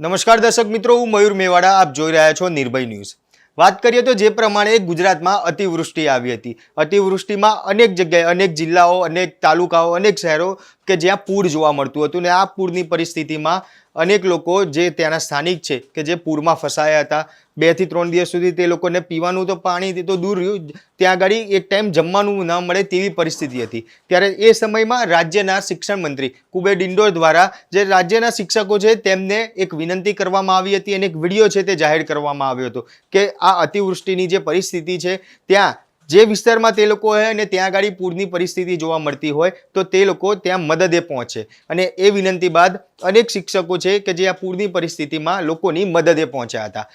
નમસ્કાર દર્શક મિત્રો, હું મયુર મેવાડા, આપ જોઈ રહ્યા છો નિર્ભય ન્યૂઝ. વાત કરીએ તો જે પ્રમાણે ગુજરાતમાં અતિવૃષ્ટિ આવી હતી. અતિવૃષ્ટિમાં અનેક જગ્યાએ અનેક જિલ્લાઓ, અનેક તાલુકાઓ, અનેક શહેરો કે જ્યાં પૂર જોવા મળતું હતું ને આ પૂરની પરિસ્થિતિમાં અનેક લોકો જે ત્યાંના સ્થાનિક છે કે જે પૂરમાં ફસાયા હતા, બેથી ત્રણ દિવસ સુધી તે લોકોને પીવાનું તો પાણી તો દૂર રહ્યું, ત્યાં આગળ એક ટાઈમ જમવાનું ન મળે તેવી પરિસ્થિતિ હતી. ત્યારે એ સમયમાં રાજ્યના શિક્ષણ મંત્રી કુબેર ડિંડોર દ્વારા જે રાજ્યના શિક્ષકો છે તેમને એક વિનંતી કરવામાં આવી હતી અને એક વીડિયો છે તે જાહેર કરવામાં આવ્યો હતો કે આ અતિવૃષ્ટિની જે પરિસ્થિતિ છે, ત્યાં જે વિસ્તારમાં તે લોકો હોય અને ત્યાં આગળ પૂરની પરિસ્થિતિ જોવા મળતી હોય, તો તે લોકો ત્યાં મદદે પહોંચે. અને એ વિનંતી બાદ અનેક શિક્ષકો છે કે જે આ પૂરની પરિસ્થિતિમાં લોકોની મદદે પહોંચ્યા હતા.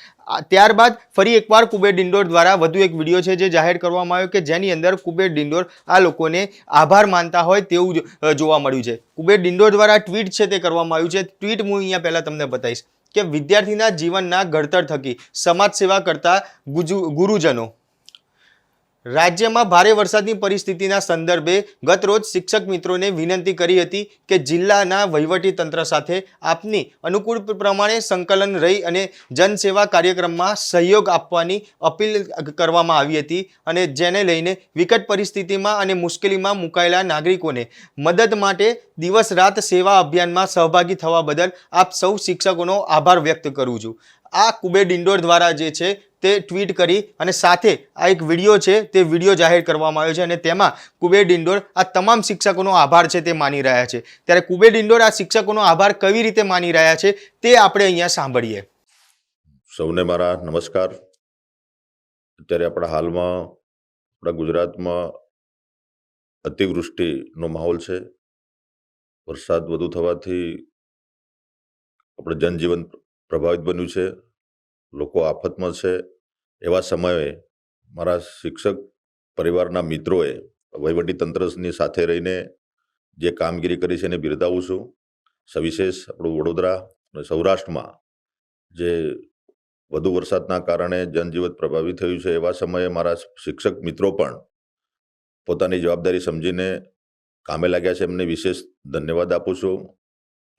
ત્યારબાદ ફરી એકવાર કુબેર ડિંડોર દ્વારા વધુ એક વીડિયો છે જે જાહેર કરવામાં આવ્યો કે જેની અંદર કુબેર ડિંડોર આ લોકોને આભાર માનતા હોય તેવું જોવા મળ્યું છે. કુબેર ડિંડોર દ્વારા ટ્વીટ છે તે કરવામાં આવ્યું છે. ટ્વીટ હું અહીંયા પહેલાં તમને બતાવીશ કે વિદ્યાર્થીના જીવનના ઘડતર થકી સમાજ સેવા કરતા ગુજુ, ગુરુજનો રાજ્યમાં ભારે વરસાદની પરિસ્થિતિના સંદર્ભે ગતરોજ શિક્ષક મિત્રોને વિનંતી કરી હતી કે જિલ્લાના વહીવટી તંત્ર સાથે આપની અનુકૂળ પ્રમાણે સંકલન રહી અને જનસેવા કાર્યક્રમમાં સહયોગ આપવાની અપીલ કરવામાં આવી હતી અને જેને લઈને વિકટ પરિસ્થિતિમાં અને મુશ્કેલીમાં મુકાયેલા નાગરિકોને મદદ માટે દિવસ રાત સેવા અભિયાનમાં સહભાગી થવા બદલ આપ સૌ શિક્ષકોનો આભાર વ્યક્ત કરું છું. આ કુબેર ડિંડોર દ્વારા જે છે તે ટ્વીટ કરી અને સાથે આ એક વીડિયો છે તે વીડિયો જાહેર કરવામાં આવ્યો છે અને તેમાં કુબેર ડિંડોર આ તમામ શિક્ષકોનો આભાર છે તે માની રહ્યા છે. ત્યારે કુબેર ડિંડોર આ શિક્ષકોનો આભાર કેવી રીતે માની રહ્યા છે તે આપણે અહીંયા સાંભળીએ. સૌને મારા નમસ્કાર. અત્યારે આપણા હાલમાં આપણા ગુજરાતમાં અતિવૃષ્ટિનો માહોલ છે. વરસાદ વધુ થવાથી આપણે જનજીવન પ્રભાવિત બન્યું છે, લોકો આફતમાં છે. એવા સમયે મારા શિક્ષક પરિવારના મિત્રોએ વહીવટી તંત્રની સાથે રહીને જે કામગીરી કરી છે એને બિરદાવું છું. સવિશેષ આપણું વડોદરા અને સૌરાષ્ટ્રમાં જે વધુ વરસાદના કારણે જનજીવન પ્રભાવિત થયું છે, એવા સમયે મારા શિક્ષક મિત્રો પણ પોતાની જવાબદારી સમજીને કામે લાગ્યા છે. એમને વિશેષ ધન્યવાદ આપું છું.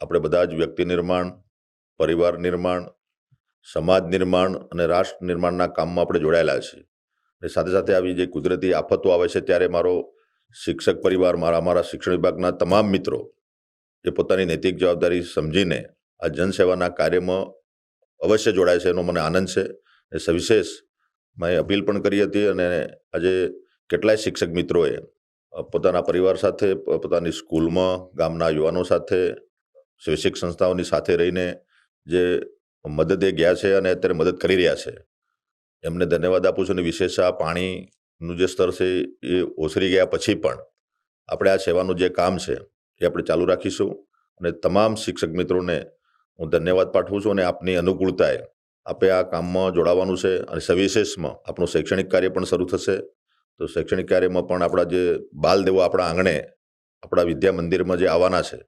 આપણે બધા જ વ્યક્તિ નિર્માણ પરિવાર નિર્માણ, સમાજ નિર્માણ અને રાષ્ટ્ર નિર્માણના કામમાં આપણે જોડાયેલા છીએ. અને સાથે સાથે આવી જે કુદરતી આફતો આવે છે, ત્યારે મારો શિક્ષક પરિવાર, મારા મારા શિક્ષણ વિભાગના તમામ મિત્રો એ પોતાની નૈતિક જવાબદારી સમજીને આ જનસેવાના કાર્યમાં અવશ્ય જોડાય છે, એનો મને આનંદ છે. એ સવિશેષ મેં અપીલ પણ કરી હતી અને આજે કેટલાય શિક્ષક મિત્રોએ પોતાના પરિવાર સાથે, પોતાની સ્કૂલમાં, ગામના યુવાનો સાથે, શૈક્ષિક સંસ્થાઓની સાથે રહીને જે મદદે ગયા છે અને અત્યારે મદદ કરી રહ્યા છે. એમને ધન્યવાદ આપું છું અને વિશેષ આ પાણીનું જે સ્તર છે એ ઓસરી ગયા પછી પણ આપણે આ સેવાનું જે કામ છે એ આપણે ચાલુ રાખીશું અને તમામ શિક્ષક મિત્રોને હું ધન્યવાદ પાઠવું છું અને આપની અનુકૂળતાએ આપે આ કામમાં જોડાવાનું છે અને સવિશેષમાં આપણું શૈક્ષણિક કાર્ય પણ શરૂ થશે. તો શૈક્ષણિક કાર્યમાં પણ આપણા જે બાલદેવો આપણા આંગણે આપણા વિદ્યા મંદિરમાં જે આવવાના છે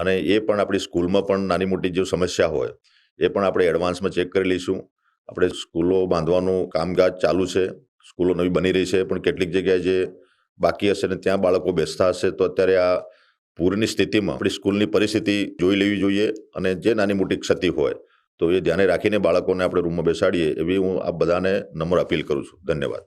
અને એ પણ આપણી સ્કૂલમાં પણ નાની મોટી જે સમસ્યા હોય, એ પણ આપણે એડવાન્સમાં ચેક કરી લઈશું. આપણે સ્કૂલો બાંધવાનું કામકાજ ચાલુ છે, સ્કૂલો નવી બની રહી છે, પણ કેટલીક જગ્યાએ જે બાકી હશે ને ત્યાં બાળકો બેસતા હશે, તો અત્યારે આ પૂરની સ્થિતિમાં આપણી સ્કૂલની પરિસ્થિતિ જોઈ લેવી જોઈએ અને જે નાની મોટી ક્ષતિ હોય, તો એ ધ્યાને રાખીને બાળકોને આપણે રૂમમાં બેસાડીએ એવી હું આ બધાને નમ્ર અપીલ કરું છું. ધન્યવાદ.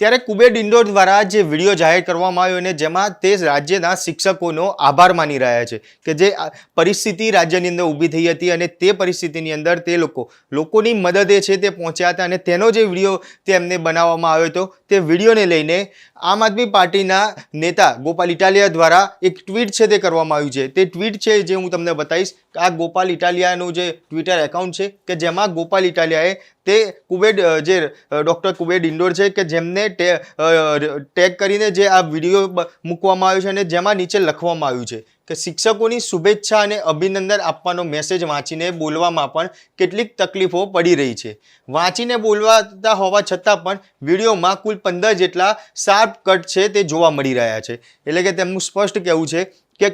ત્યારે કુબેર ઇન્ડોર દ્વારા જે વીડિયો જાહેર કરવામાં આવ્યો અને જેમાં તે રાજ્યના શિક્ષકોનો આભાર માની રહ્યા છે કે જે પરિસ્થિતિ રાજ્યની અંદર ઊભી થઈ હતી અને તે પરિસ્થિતિની અંદર તે લોકો, લોકોની મદદે છે તે પહોંચ્યા હતા અને તેનો જે વીડિયો તેમને બનાવવામાં આવ્યો હતો તે વિડીયોને લઈને આમ આદમી પાર્ટીના નેતા ગોપાલ ઇટાલિયા દ્વારા એક ટ્વીટ છે તે કરવામાં આવ્યું છે. તે ટ્વીટ છે જે હું તમને બતાવીશ આ ગોપાલ ઇટાલિયાનું જે ટ્વિટર એકાઉન્ટ છે કે જેમાં ગોપાલ ઇટાલિયાએ તે કુબેડ જે ડૉક્ટર કુબેર ડિંડોર છે કે જેમને ટેગ કરીને જે આ વીડિયો મૂકવામાં આવ્યો છે અને જેમાં નીચે લખવામાં આવ્યું છે કે શિક્ષકોની શુભેચ્છા અને અભિનંદન આપવાનો મેસેજ વાંચીને બોલવામાં પણ કેટલીક તકલીફો પડી રહી છે. વાંચીને બોલવાતા હોવા છતાં પણ વિડીયોમાં કુલ પંદર જેટલા શાર્પ કટ છે તે જોવા મળી રહ્યા છે. એટલે કે તેમનું સ્પષ્ટ કહેવું છે કે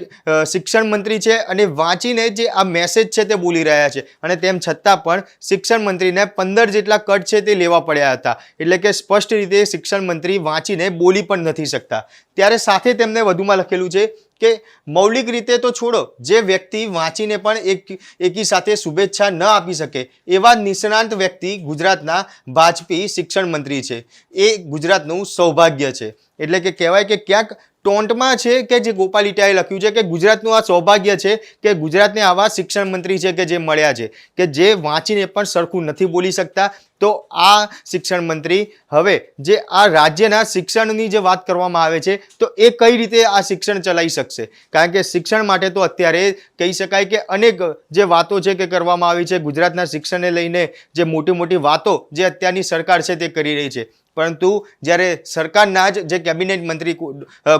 શિક્ષણ મંત્રી છે અને વાંચીને જે આ મેસેજ છે તે બોલી રહ્યા છે. અને તેમ છતાં પણ શિક્ષણ મંત્રીને પંદર જેટલા કટ છે તે લેવા પડ્યા હતા. એટલે કે સ્પષ્ટ રીતે શિક્ષણ મંત્રી વાંચીને બોલી પણ નથી શકતા. ત્યારે સાથે તેમને વધુમાં લખેલું છે કે, મૌલિક રીતે તો છોડો, જે વ્યક્તિ વાંચીને પણ એક, એકી સાથે શુભેચ્છા ન આપી શકે, એવા નિષ્ણાંત વ્યક્તિ ગુજરાતના ભાજપી શિક્ષણ મંત્રી છે. એ ગુજરાતનું સૌભાગ્ય છે. એટલે કે કહેવાય કે ક્યાંક ટોન્ટમાં છે કે જે ગોપાલ ઇટાએ લખ્યું છે કે ગુજરાતનું આ સૌભાગ્ય છે કે ગુજરાતને આવા શિક્ષણ મંત્રી છે કે જે મળ્યા છે, કે જે વાંચીને પણ સરખું નથી બોલી શકતા, તો આ શિક્ષણ મંત્રી હવે જે આ રાજ્યના શિક્ષણની જે વાત કરવામાં આવે છે, તો એ કઈ રીતે આ શિક્ષણ ચલાવી શકશે? કારણ કે શિક્ષણ માટે તો અત્યારે કહી શકાય કે અનેક જે વાતો છે કે કરવામાં આવી છે, ગુજરાતના શિક્ષણને લઈને જે મોટી મોટી વાતો જે અત્યારની સરકાર છે તે કરી રહી છે. પરંતુ જ્યારે સરકારના જ જે કેબિનેટ મંત્રી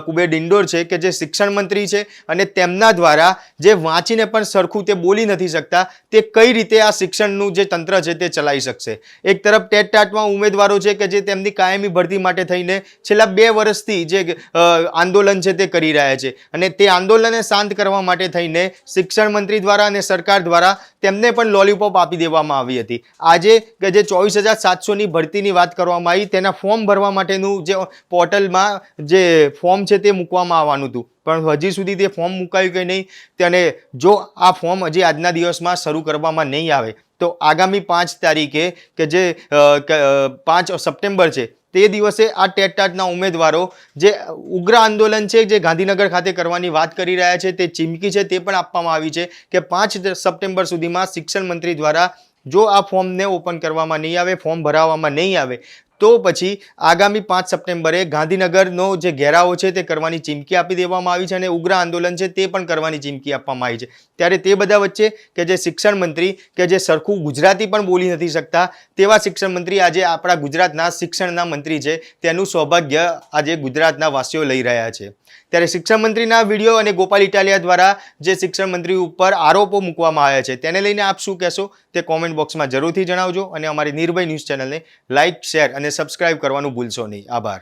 કુબેર ડિંડોર છે કે જે શિક્ષણ મંત્રી છે અને તેમના દ્વારા જે વાંચીને પણ સરખું તે બોલી નથી શકતા, તે કઈ રીતે આ શિક્ષણનું જે તંત્ર છે તે ચલાવી શકશે? એક તરફ ટેટ ટાટમાં ઉમેદવારો છે કે જે તેમની કાયમી ભરતી માટે થઈને છેલ્લા બે વર્ષથી જે આંદોલન છે તે કરી રહ્યા છે અને તે આંદોલનને શાંત કરવા માટે થઈને શિક્ષણ મંત્રી દ્વારા અને સરકાર દ્વારા તેમને પણ લોલીપોપ આપી દેવામાં આવી હતી. આજે કે જે ચોવીસ હજાર સાતસોની ભરતીની વાત કરવામાં આવી, તેના ફોર્મ ભરવા માટેનું જે પોર્ટલમાં જે ફોર્મ છે તે મૂકવામાં આવવાનું હતું. પણ હજી સુધી તે ફોર્મ મુકાયું કે નહીં, તેને જો આ ફોર્મ હજી આજના દિવસમાં શરૂ કરવામાં નહીં આવે, તો આગામી પાંચ તારીખે કે જે પાંચ સપ્ટેમ્બર છે, તે દિવસે આ ટેટ ટાટના ઉમેદવારો જે ઉગ્ર આંદોલન છે, જે ગાંધીનગર ખાતે કરવાની વાત કરી રહ્યા છે, તે ચીમકી છે, તે પણ આપવામાં આવી છે કે પાંચ સપ્ટેમ્બર સુધીમાં શિક્ષણ મંત્રી દ્વારા જો આ ફોર્મને ઓપન કરવામાં નહીં આવે ફોર્મ ભરાવવામાં નહીં આવે તો પછી આગામી પાંચ સપ્ટેમ્બરે ગાંધીનગરનો જે ઘેરાવો છે તે કરવાની ચીમકી આપી દેવામાં આવી છે અને ઉગ્ર આંદોલન છે તે પણ કરવાની ચીમકી આપવામાં આવી છે. ત્યારે તે બધા વચ્ચે કે જે શિક્ષણ મંત્રી કે જે સરખું ગુજરાતી પણ બોલી નથી શકતા, તેવા શિક્ષણ મંત્રી આજે આપણા ગુજરાતના શિક્ષણના મંત્રી છે, તેનું સૌભાગ્ય આજે ગુજરાતના વાસીઓ લઈ રહ્યા છે. ત્યારે શિક્ષણ મંત્રીના વીડિયો અને ગોપાલ ઇટાલિયા દ્વારા જે શિક્ષણ મંત્રી ઉપર આરોપો મૂકવામાં આવ્યા છે, તેને લઈને આપ શું કહેશો તે કોમેન્ટ બોક્સમાં જરૂરથી જણાવજો અને અમારી નિર્ભય ન્યૂઝ ચેનલને લાઇક શેર અને સબસ્ક્રાઇબ કરવાનું ભૂલશો નહીં. આભાર.